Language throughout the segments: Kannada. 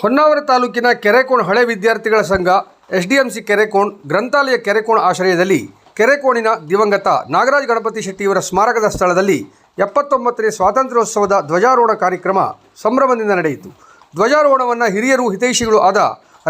ಹೊನ್ನಾವರ ತಾಲೂಕಿನ ಕೆರೆಕೋಣ ಹಳೆ ವಿದ್ಯಾರ್ಥಿಗಳ ಸಂಘ, ಎಸ್ಡಿಎಂಸಿ ಕೆರೆಕೋಣ್, ಗ್ರಂಥಾಲಯ ಕೆರೆಕೋಣ ಆಶ್ರಯದಲ್ಲಿ ಕೆರೆಕೋಣಿನ ದಿವಂಗತ ನಾಗರಾಜ್ ಗಣಪತಿ ಶೆಟ್ಟಿಯವರ ಸ್ಮಾರಕದ ಸ್ಥಳದಲ್ಲಿ ಎಪ್ಪತ್ತೊಂಬತ್ತನೇ ಸ್ವಾತಂತ್ರ್ಯೋತ್ಸವದ ಧ್ವಜಾರೋಹಣ ಕಾರ್ಯಕ್ರಮ ಸಂಭ್ರಮದಿಂದ ನಡೆಯಿತು. ಧ್ವಜಾರೋಹಣವನ್ನು ಹಿರಿಯರು, ಹಿತೈಷಿಗಳು ಆದ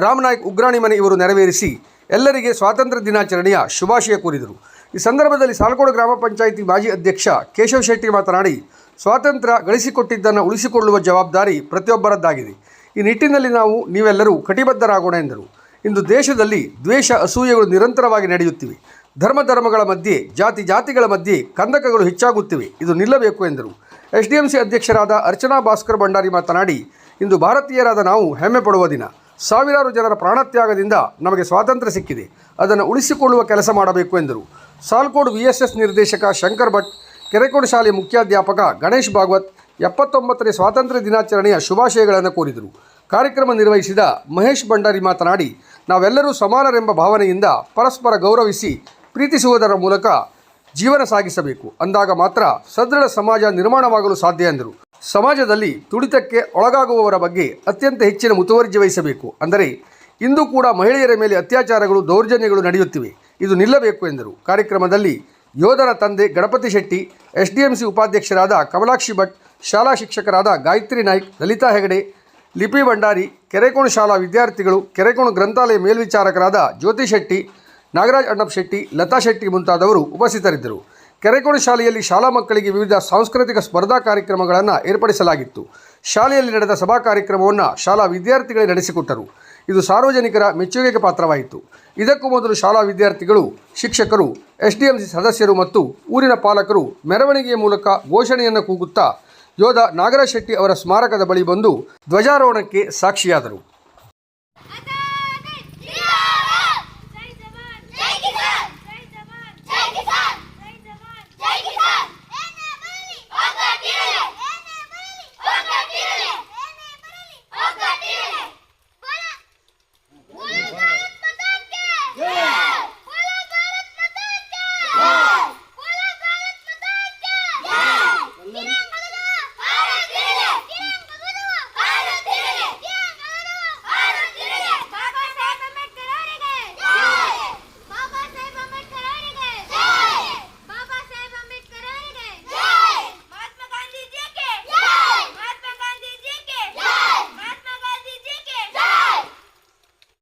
ರಾಮನಾಯ್ಕ್ ಉಗ್ರಾಣಿಮನೆ ಇವರು ನೆರವೇರಿಸಿ ಎಲ್ಲರಿಗೆ ಸ್ವಾತಂತ್ರ್ಯ ದಿನಾಚರಣೆಯ ಶುಭಾಶಯ ಕೋರಿದರು. ಈ ಸಂದರ್ಭದಲ್ಲಿ ಸಾಲಕೋಡು ಗ್ರಾಮ ಪಂಚಾಯಿತಿ ಮಾಜಿ ಅಧ್ಯಕ್ಷ ಕೇಶವ ಶೆಟ್ಟಿ ಮಾತನಾಡಿ, ಸ್ವಾತಂತ್ರ್ಯ ಗಳಿಸಿಕೊಟ್ಟಿದ್ದನ್ನು ಉಳಿಸಿಕೊಳ್ಳುವ ಜವಾಬ್ದಾರಿ ಪ್ರತಿಯೊಬ್ಬರದ್ದಾಗಿದೆ. ಈ ನಿಟ್ಟಿನಲ್ಲಿ ನಾವು ನೀವೆಲ್ಲರೂ ಕಟಿಬದ್ಧರಾಗೋಣ ಎಂದರು. ಇಂದು ದೇಶದಲ್ಲಿ ದ್ವೇಷ, ಅಸೂಯೆಗಳು ನಿರಂತರವಾಗಿ ನಡೆಯುತ್ತಿವೆ. ಧರ್ಮ ಧರ್ಮಗಳ ಮಧ್ಯೆ, ಜಾತಿ ಜಾತಿಗಳ ಮಧ್ಯೆ ಕಂದಕಗಳು ಹೆಚ್ಚಾಗುತ್ತಿವೆ. ಇದು ನಿಲ್ಲಬೇಕು ಎಂದರು. ಎಚ್ ಡಿ ಅಧ್ಯಕ್ಷರಾದ ಅರ್ಚನಾ ಭಾಸ್ಕರ್ ಭಂಡಾರಿ ಮಾತನಾಡಿ, ಇಂದು ಭಾರತೀಯರಾದ ನಾವು ಹೆಮ್ಮೆ ಪಡುವ ದಿನ. ಸಾವಿರಾರು ಜನರ ಪ್ರಾಣತ್ಯಾಗದಿಂದ ನಮಗೆ ಸ್ವಾತಂತ್ರ್ಯ ಸಿಕ್ಕಿದೆ. ಅದನ್ನು ಉಳಿಸಿಕೊಳ್ಳುವ ಕೆಲಸ ಮಾಡಬೇಕು ಎಂದರು. ಸಾಲ್ಕೋಡ್ ವಿ ನಿರ್ದೇಶಕ ಶಂಕರ್ ಭಟ್, ಕೆರೆಕೋಡು ಶಾಲೆ ಮುಖ್ಯಾಧ್ಯಾಪಕ ಗಣೇಶ್ ಭಾಗವತ್ ಎಪ್ಪತ್ತೊಂಬತ್ತನೇ ಸ್ವಾತಂತ್ರ್ಯ ದಿನಾಚರಣೆಯ ಶುಭಾಶಯಗಳನ್ನು ಕೋರಿದರು. ಕಾರ್ಯಕ್ರಮ ನಿರ್ವಹಿಸಿದ ಮಹೇಶ್ ಭಂಡಾರಿ ಮಾತನಾಡಿ, ನಾವೆಲ್ಲರೂ ಸಮಾನರೆಂಬ ಭಾವನೆಯಿಂದ ಪರಸ್ಪರ ಗೌರವಿಸಿ ಪ್ರೀತಿಸುವುದರ ಮೂಲಕ ಜೀವನ ಸಾಗಿಸಬೇಕು. ಅಂದಾಗ ಮಾತ್ರ ಸದೃಢ ಸಮಾಜ ನಿರ್ಮಾಣವಾಗಲು ಸಾಧ್ಯ ಎಂದರು. ಸಮಾಜದಲ್ಲಿ ತುಡಿತಕ್ಕೆ ಒಳಗಾಗುವವರ ಬಗ್ಗೆ ಅತ್ಯಂತ ಹೆಚ್ಚಿನ ಮುತುವರ್ಜಿ ವಹಿಸಬೇಕು. ಅಂದರೆ, ಇಂದು ಕೂಡ ಮಹಿಳೆಯರ ಮೇಲೆ ಅತ್ಯಾಚಾರಗಳು, ದೌರ್ಜನ್ಯಗಳು ನಡೆಯುತ್ತಿವೆ. ಇದು ನಿಲ್ಲಬೇಕು ಎಂದರು. ಕಾರ್ಯಕ್ರಮದಲ್ಲಿ ಯೋಧನ ತಂದೆ ಗಣಪತಿ ಶೆಟ್ಟಿ ಎಸ್ ಡಿ ಉಪಾಧ್ಯಕ್ಷರಾದ ಕಮಲಾಕ್ಷಿ ಭಟ್, ಶಾಲಾ ಶಿಕ್ಷಕರಾದ ಗಾಯತ್ರಿ ನಾಯ್ಕ್, ಲಲಿತಾ ಹೆಗಡೆ, ಲಿಪಿ ಭಂಡಾರಿ, ಕೆರೆಕೋಣ ಶಾಲಾ ವಿದ್ಯಾರ್ಥಿಗಳು, ಕೆರೆಕೋಣ ಗ್ರಂಥಾಲಯ ಮೇಲ್ವಿಚಾರಕರಾದ ಜ್ಯೋತಿ ಶೆಟ್ಟಿ, ನಾಗರಾಜ್ ಅಣ್ಣಪ್ಪ ಶೆಟ್ಟಿ, ಲತಾ ಶೆಟ್ಟಿ ಮುಂತಾದವರು ಉಪಸ್ಥಿತರಿದ್ದರು. ಕೆರೆಕೋಣ ಶಾಲೆಯಲ್ಲಿ ಶಾಲಾ ಮಕ್ಕಳಿಗೆ ವಿವಿಧ ಸಾಂಸ್ಕೃತಿಕ ಸ್ಪರ್ಧಾ ಕಾರ್ಯಕ್ರಮಗಳನ್ನು ಏರ್ಪಡಿಸಲಾಗಿತ್ತು. ಶಾಲೆಯಲ್ಲಿ ನಡೆದ ಸಭಾ ಕಾರ್ಯಕ್ರಮವನ್ನು ಶಾಲಾ ವಿದ್ಯಾರ್ಥಿಗಳೇ ನಡೆಸಿಕೊಟ್ಟರು. ಇದು ಸಾರ್ವಜನಿಕರ ಮೆಚ್ಚುಗೆಗೆ ಪಾತ್ರವಾಯಿತು. ಇದಕ್ಕೂ ಮೊದಲು ಶಾಲಾ ವಿದ್ಯಾರ್ಥಿಗಳು, ಶಿಕ್ಷಕರು ಎಸ್ ಡಿ ಎಂ ಸಿ ಸದಸ್ಯರು ಮತ್ತು ಊರಿನ ಪಾಲಕರು ಮೆರವಣಿಗೆಯ ಮೂಲಕ ಘೋಷಣೆಯನ್ನು ಕೂಗುತ್ತಾ ಯೋಧ ನಾಗರಶೆಟ್ಟಿ ಶೆಟ್ಟಿ ಅವರ ಸ್ಮಾರಕದ ಬಳಿ ಬಂದು ಧ್ವಜಾರೋಹಣಕ್ಕೆ ಸಾಕ್ಷಿಯಾದರು. Yeah!